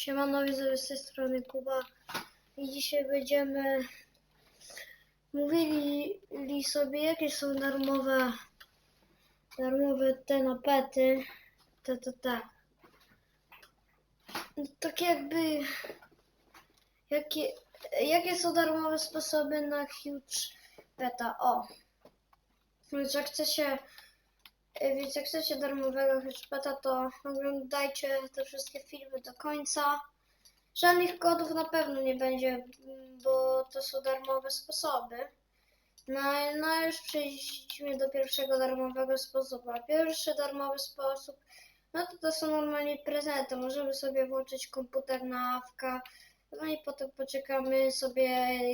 Siemano widzowie z tej strony Kuba. I dzisiaj będziemy mówili sobie jakie są darmowe darmowe te napety te te te. No, tak jakby jakie, jakie są darmowe sposoby na huge peta o. Więc jak chcecie więc jak chcecie darmowego Hitchpeta, to oglądajcie te wszystkie filmy do końca. Żadnych kodów na pewno nie będzie, bo to są darmowe sposoby. No, no już przejdźmy do pierwszego darmowego sposobu. A pierwszy darmowy sposób, no to to są normalnie prezenty. Możemy sobie włączyć komputer na awka. No i potem poczekamy sobie,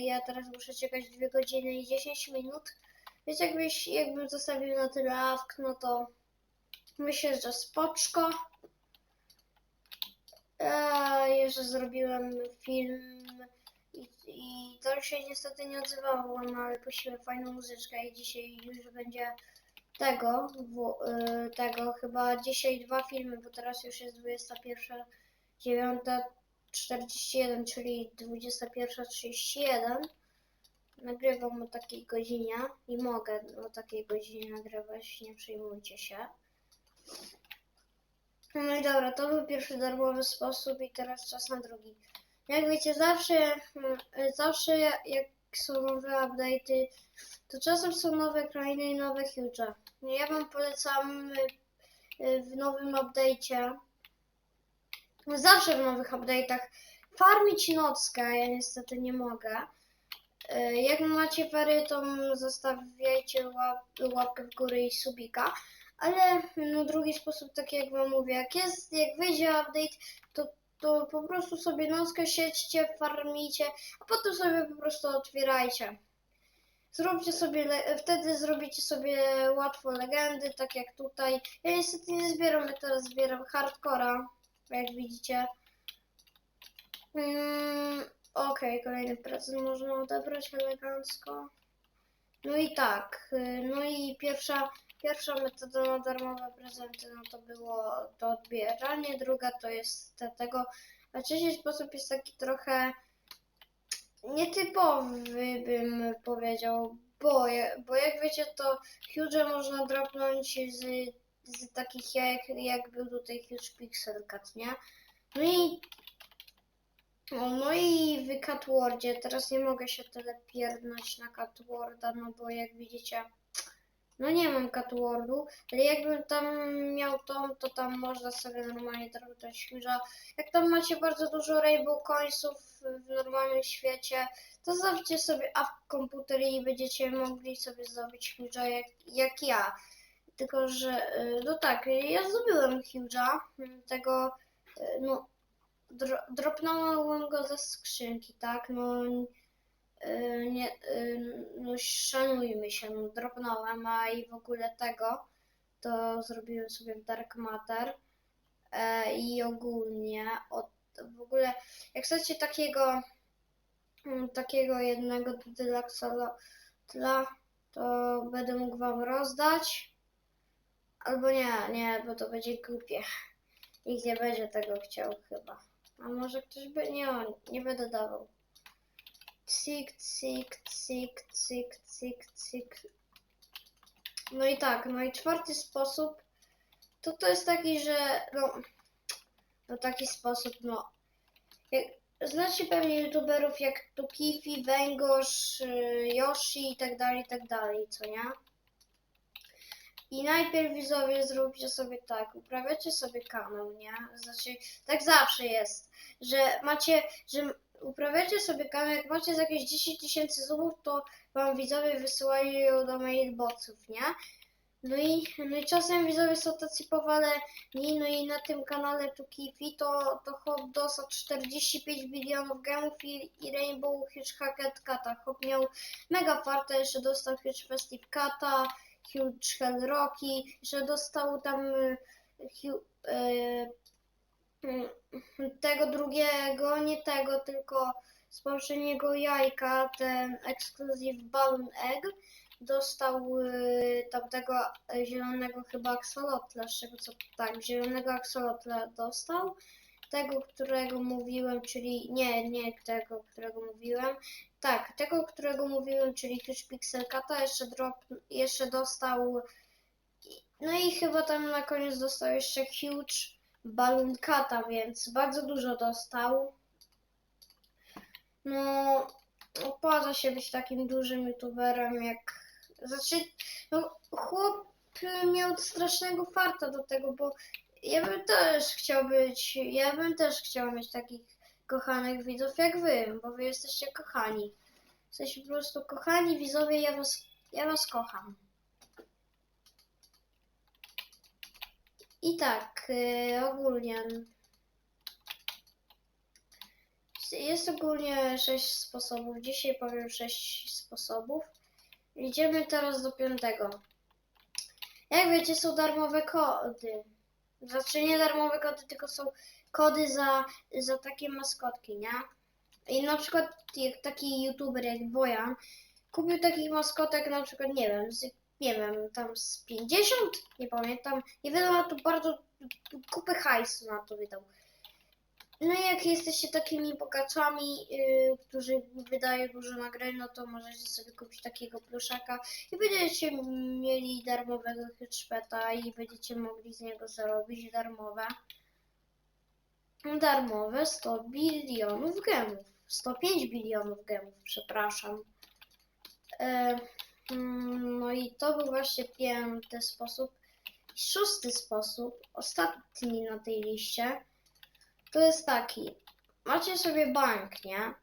ja teraz muszę czekać 2 godziny i 10 minut. Więc jakbyś, jakbym zostawił na tyle awk, no to myślę, że spoczko. Eee, jeszcze zrobiłem film i, i to się niestety nie odzywało, no ale puściłem fajną muzyczkę i dzisiaj już będzie tego, w, y, tego chyba dzisiaj dwa filmy, bo teraz już jest 21, 9.41, czyli 21.31. Nagrywam o takiej godzinie i mogę o takiej godzinie nagrywać, nie przejmujcie się. No i dobra, to był pierwszy darmowy sposób i teraz czas na drugi. Jak wiecie, zawsze, mm, zawsze jak są nowe update'y, to czasem są nowe krainy i nowe huge. Ja wam polecam y, y, w nowym update'cie, zawsze w nowych update'ach, farmić nockę, ja niestety nie mogę. Y, Jak macie fery, to zostawiajcie łap, łapkę w górę i subika. Ale no drugi sposób, taki jak wam mówię, jak jest, jak wyjdzie update, to, to po prostu sobie nockę siedźcie, farmicie, a potem sobie po prostu otwierajcie. Zróbcie sobie, wtedy zrobicie sobie łatwo legendy, tak jak tutaj. Ja niestety nie zbieram, ja teraz zbieram hardcora, jak widzicie. Mm, Okej, kolejny prezent można odebrać elegancko. No i tak, y, no i pierwsza, pierwsza metoda na darmowe prezenty, no to było to odbieranie, druga to jest te, tego, a trzeci sposób jest taki trochę nietypowy, bym powiedział, bo, bo jak wiecie, to huge można dropnąć z, z takich jak, jak był tutaj huge pixel cut, nie? No i o, no i w Catwordzie, teraz nie mogę się tyle pierdnąć na Catworda, no bo jak widzicie, no nie mam Catwordu, ale jakbym tam miał tą, to tam można sobie normalnie zrobić huge'a. Jak tam macie bardzo dużo Rainbow Coinsów w normalnym świecie, to zawsze sobie a w komputer i będziecie mogli sobie zrobić huge'a jak, jak ja. Tylko, że, y, no tak, ja zdobyłem huge'a, tego, y, no, dro, dropnąłem go ze skrzynki, tak? No, yy, nie, yy, no szanujmy się, no, dropnąłem, a i w ogóle tego to zrobiłem sobie w Dark Matter e, i ogólnie od, w ogóle jak chcecie takiego mm, takiego jednego tla, to będę mógł wam rozdać albo nie, nie, bo to będzie głupie. Nikt nie będzie tego chciał chyba. A może ktoś by... Nie, on, nie będę dawał. Cyk, cyk, cyk, cyk, cyk, cyk. No i tak, no i czwarty sposób to to jest taki, że no, no taki sposób, no. Jak, znacie pewnie youtuberów jak Tukifi, Węgorz, y, Yoshi i tak dalej, i tak dalej, co nie? I najpierw widzowie zróbcie sobie tak, uprawiacie sobie kanał, nie? Znaczy, tak zawsze jest, że macie, że uprawiacie sobie kanał, jak macie za jakieś 10 tysięcy subów, to wam widzowie wysyłają do mailboxów, nie? No i, no i czasem widzowie są tacy powaleni, no i na tym kanale Tukifi to, to Hop dostał 45 bilionów gemów i, i Rainbow Hacket Kata. Hop miał mega farta, jeszcze dostał Huge Festive Kata, Huge Rocky, że dostał tam y, y, y, tego drugiego, nie tego, tylko z poprzedniego jajka, ten Exclusive Balloon Egg, dostał tamtego zielonego chyba aksolotla, z czego co tak, zielonego aksolotla dostał tego, którego mówiłem, czyli nie, nie tego, którego mówiłem. Tak, tego, którego mówiłem, czyli Huge Pixel Cata jeszcze drop, jeszcze dostał no i chyba tam na koniec dostał jeszcze Huge Balloon Cata, więc bardzo dużo dostał. No, opłaca się być takim dużym youtuberem jak... Znaczy, no, chłop miał strasznego farta do tego, bo ja bym też chciał być, ja bym też chciał mieć takich kochanych widzów jak wy, bo wy jesteście kochani. Jesteście po prostu kochani widzowie, ja was, ja was kocham. I tak, y, ogólnie jest ogólnie 6 sposobów. Dzisiaj powiem 6 sposobów. Idziemy teraz do piątego. Jak wiecie, są darmowe kody. Znaczy nie darmowe kody, tylko są kody za, za takie maskotki, nie? I na przykład taki youtuber jak Wojan kupił takich maskotek na przykład, nie wiem, z, nie wiem, tam z 50, nie pamiętam, nie na to bardzo kupy hajsu na to wydał. No jak jesteście takimi bogaczami, yy, którzy wydają dużo nagrań, no to możecie sobie kupić takiego pluszaka i będziecie mieli darmowego hitchpeta i będziecie mogli z niego zarobić darmowe. Darmowe 100 bilionów gemów. 105 bilionów gemów, przepraszam. E, mm, no i to był właśnie piąty sposób. Szósty sposób, ostatni na tej liście, to jest taki. Macie sobie bank, nie?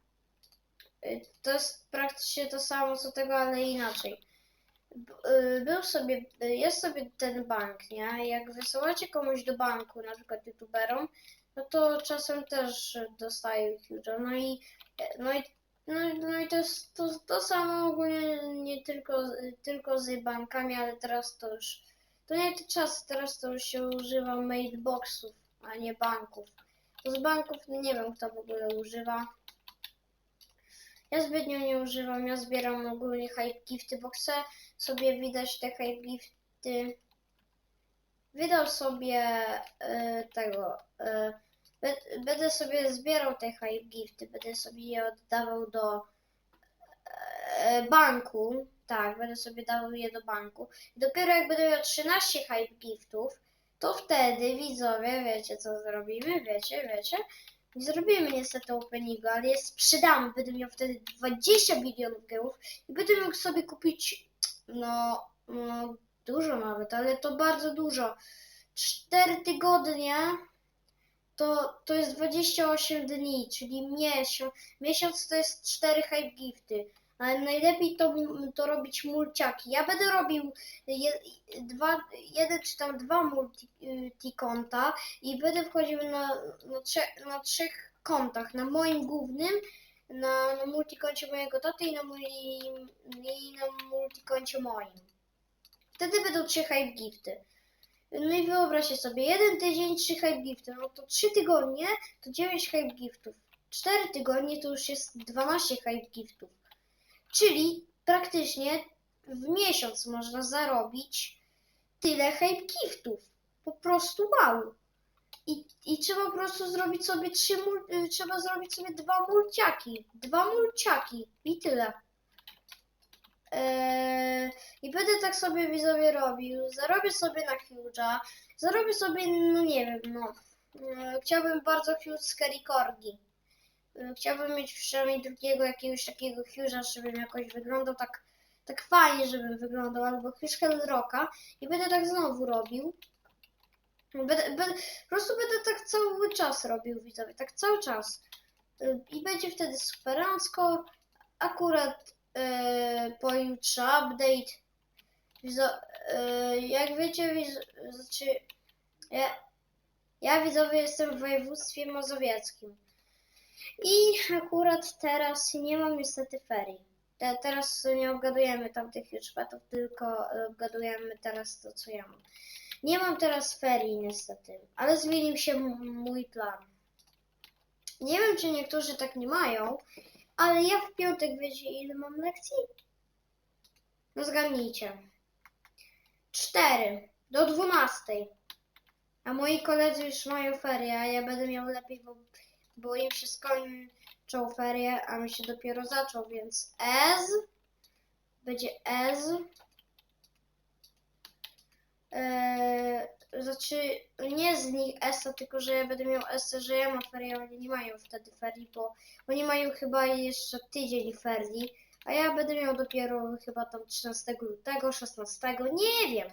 Y, To jest praktycznie to samo co tego, ale inaczej. Y, Był sobie, y, jest sobie ten bank, nie? Jak wysyłacie komuś do banku, na przykład youtuberom, no to czasem też dostaję huge. No i, no i, no, no i to jest to, to samo ogólnie nie tylko, tylko z bankami, ale teraz to już, to nie te czasy, teraz to już się używa mailboxów, a nie banków. Z banków nie wiem kto w ogóle używa. Ja zbytnio nie używam, ja zbieram ogólnie hype gifty, bo chcę sobie widać te hype gifty. Wydał sobie y, tego. y, będę sobie zbierał te hype gifty, będę sobie je oddawał do e, banku. Tak, będę sobie dawał je do banku. I dopiero jak będę miał 13 hype giftów, to wtedy widzowie, wiecie co zrobimy? Wiecie, wiecie? Nie zrobimy niestety openingu, ale je sprzedamy. Będę miał wtedy 20 bilionów gemów i będę mógł sobie kupić, no, no dużo nawet, ale to bardzo dużo. 4 tygodnie to, to jest 28 dni, czyli miesiąc. Miesiąc to jest 4 hype gifty. Ale najlepiej to, to robić mulciaki. Ja będę robił je, dwa, jeden czy tam dwa multi, multi konta i będę wchodził na, na, trze, na trzech kontach. Na moim głównym, na, na multikoncie mojego taty i na, moim, i na multikoncie moim. Wtedy będą trzy hype gifty. No i wyobraźcie sobie, jeden tydzień, trzy hype gifty, no to trzy tygodnie to 9 hype giftów. Cztery tygodnie to już jest 12 hype giftów. Czyli praktycznie w miesiąc można zarobić tyle hype giftów. Po prostu wow. I, I trzeba po prostu zrobić sobie trzy, y, trzeba zrobić sobie dwa mulciaki. Dwa mulciaki i tyle. Eee, I będę tak sobie widzowie robił. Zarobię sobie na Huge'a. Zarobię sobie, no nie wiem, no. Eee, chciałbym bardzo Huge Scary Corgi. Eee, chciałbym mieć przynajmniej drugiego jakiegoś takiego Huge'a, żebym jakoś wyglądał tak, tak fajnie, żebym wyglądał. Albo Huge Hellrocka. I będę tak znowu robił. Będę, będę, po prostu będę tak cały czas robił, widzowie, tak cały czas. Eee, I będzie wtedy superancko. Akurat yy, pojutrze update. Widzo- yy, jak wiecie, widz- znaczy, ja, ja widzowie jestem w województwie mazowieckim. I akurat teraz nie mam niestety ferii. Te, teraz nie obgadujemy tamtych petów, tylko obgadujemy teraz to, co ja mam. Nie mam teraz ferii niestety, ale zmienił się mój plan. Nie wiem, czy niektórzy tak nie mają, ale ja w piątek wiecie ile mam lekcji? No zgadnijcie. Cztery do dwunastej. A moi koledzy już mają ferie, a ja będę miał lepiej, bo, bo im się skończą ferie, a mi się dopiero zaczął, więc as będzie as. Eee, znaczy nie z nich ESA, tylko że ja będę miał ESA, że ja mam ferie, oni nie mają wtedy ferii, bo oni mają chyba jeszcze tydzień ferii, a ja będę miał dopiero chyba tam 13 lutego, 16, nie wiem.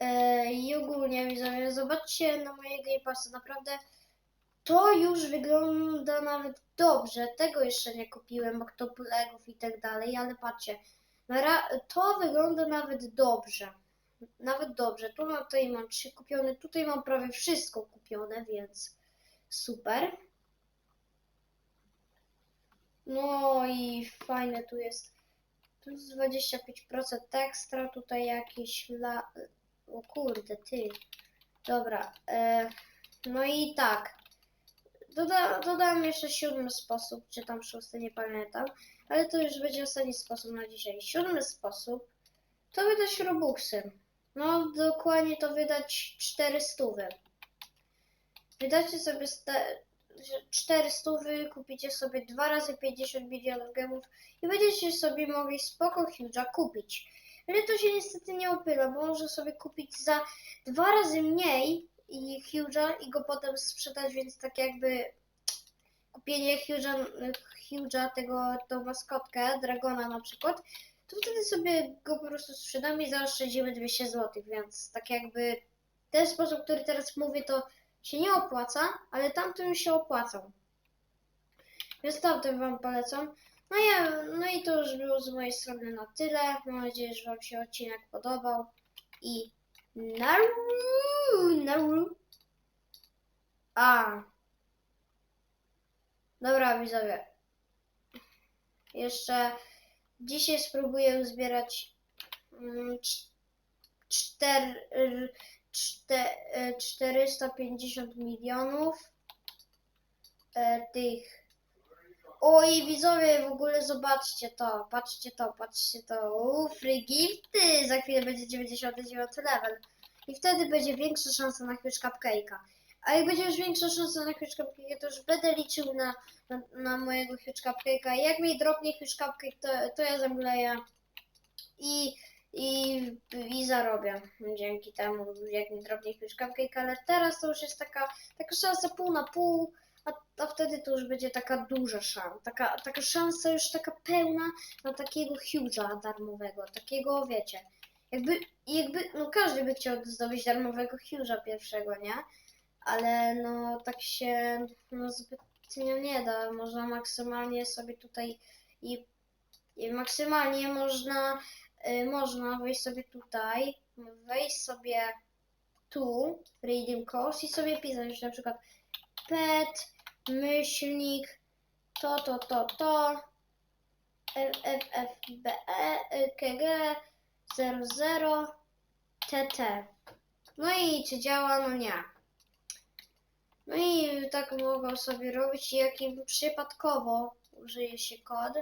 Eee, I ogólnie widzowie, zobaczcie na moje Game naprawdę to już wygląda nawet dobrze. Tego jeszcze nie kupiłem, Octopulegów i tak dalej, ale patrzcie, to wygląda nawet dobrze. Nawet dobrze. Tu mam, tutaj mam trzy kupione, tutaj mam prawie wszystko kupione, więc super. No i fajne tu jest. Plus 25% ekstra, tutaj jakieś la... O kurde, ty. Dobra. E... No i tak. Doda, dodam jeszcze siódmy sposób, czy tam szósty, nie pamiętam. Ale to już będzie ostatni sposób na dzisiaj. Siódmy sposób to wydać robuxy. No dokładnie to wydać 400. Wydacie sobie 400, kupicie sobie 2 razy 50 milionów gemów i będziecie sobie mogli spoko Huge'a kupić. Ale to się niestety nie opyla, bo może sobie kupić za dwa razy mniej i Huge'a i go potem sprzedać, więc tak jakby kupienie Huge'a, Huge'a tego, tą maskotkę, Dragona na przykład, to wtedy sobie go po prostu sprzedamy i zaoszczędzimy 200 zł, więc tak jakby ten sposób, który teraz mówię, to się nie opłaca, ale tamten się opłacał. Więc tamten Wam polecam. No, ja, no i to już było z mojej strony na tyle. Mam nadzieję, że Wam się odcinek podobał. I naru, naru. A. Dobra, widzowie. Jeszcze dzisiaj spróbuję zbierać mm, cz- czter, czte, e, 450 milionów e, tych. Oj, widzowie, w ogóle zobaczcie to, patrzcie to, patrzcie to. Uuu, free gifty! Za chwilę będzie 99 level. I wtedy będzie większa szansa na Huge Cupcake'a. A jak będzie już większa szansa na Cupcake'a, to już będę liczył na, na, na mojego Huge Cupcake'a. Jak mi dropnie Huge Cupcake, to, to ja zamleję i, i, i zarobię dzięki temu, jak mi dropnie Huge Cupcake. Ale teraz to już jest taka, taka szansa pół na pół, a, a wtedy to już będzie taka duża szansa. Taka, taka szansa już taka pełna na takiego Huge'a darmowego, takiego wiecie. Jakby, jakby, no każdy by chciał zdobyć darmowego Huge'a pierwszego, nie? Ale no tak się no zbytnio nie da. Można maksymalnie sobie tutaj i, i maksymalnie można, y, można wejść sobie tutaj, wejść sobie tu, reading course i sobie pisać na przykład pet, myślnik, to, to, to, to, F, F, F, B, E, K, G, 00, TT. No i czy działa? No nie. No i tak mogą sobie robić, jak im przypadkowo użyje się kod,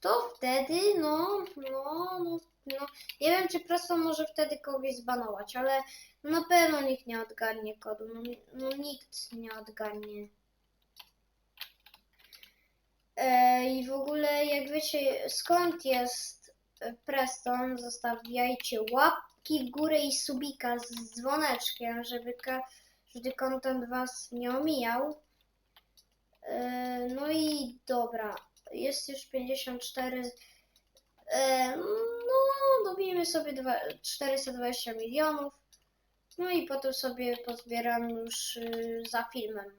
to wtedy, no, no, no, no, nie wiem, czy prosto może wtedy kogoś zbanować, ale na pewno nikt nie odgarnie kodu, no, no nikt nie odgarnie. E, I w ogóle, jak wiecie, skąd jest e, Preston, zostawiajcie łapki w górę i subika z dzwoneczkiem, żeby każdy content was nie omijał. E, No i dobra, jest już 54. No, dobijmy sobie dwa- 420 milionów. No i potem sobie pozbieram już y, za filmem.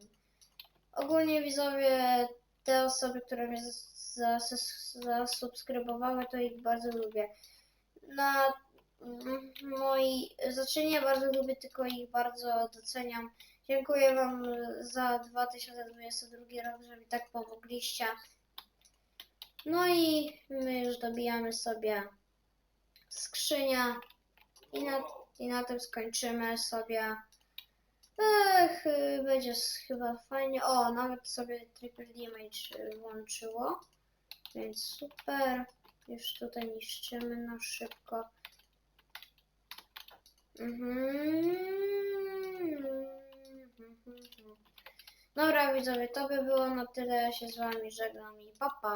Ogólnie widzowie, te osoby, które mnie zas- zas- zasubskrybowały, to ich bardzo lubię. Na moi, znaczy nie bardzo lubię, tylko ich bardzo doceniam. Dziękuję Wam za 2022 rok, że mi tak pomogliście. No i my już dobijamy sobie skrzynia i na, i na tym skończymy sobie. Ech, będzie chyba fajnie. O, nawet sobie triple damage włączyło. Więc super. Już tutaj niszczymy na szybko. Mhm. Dobra widzowie, to by było na tyle. Ja się z wami żegnam i pa pa.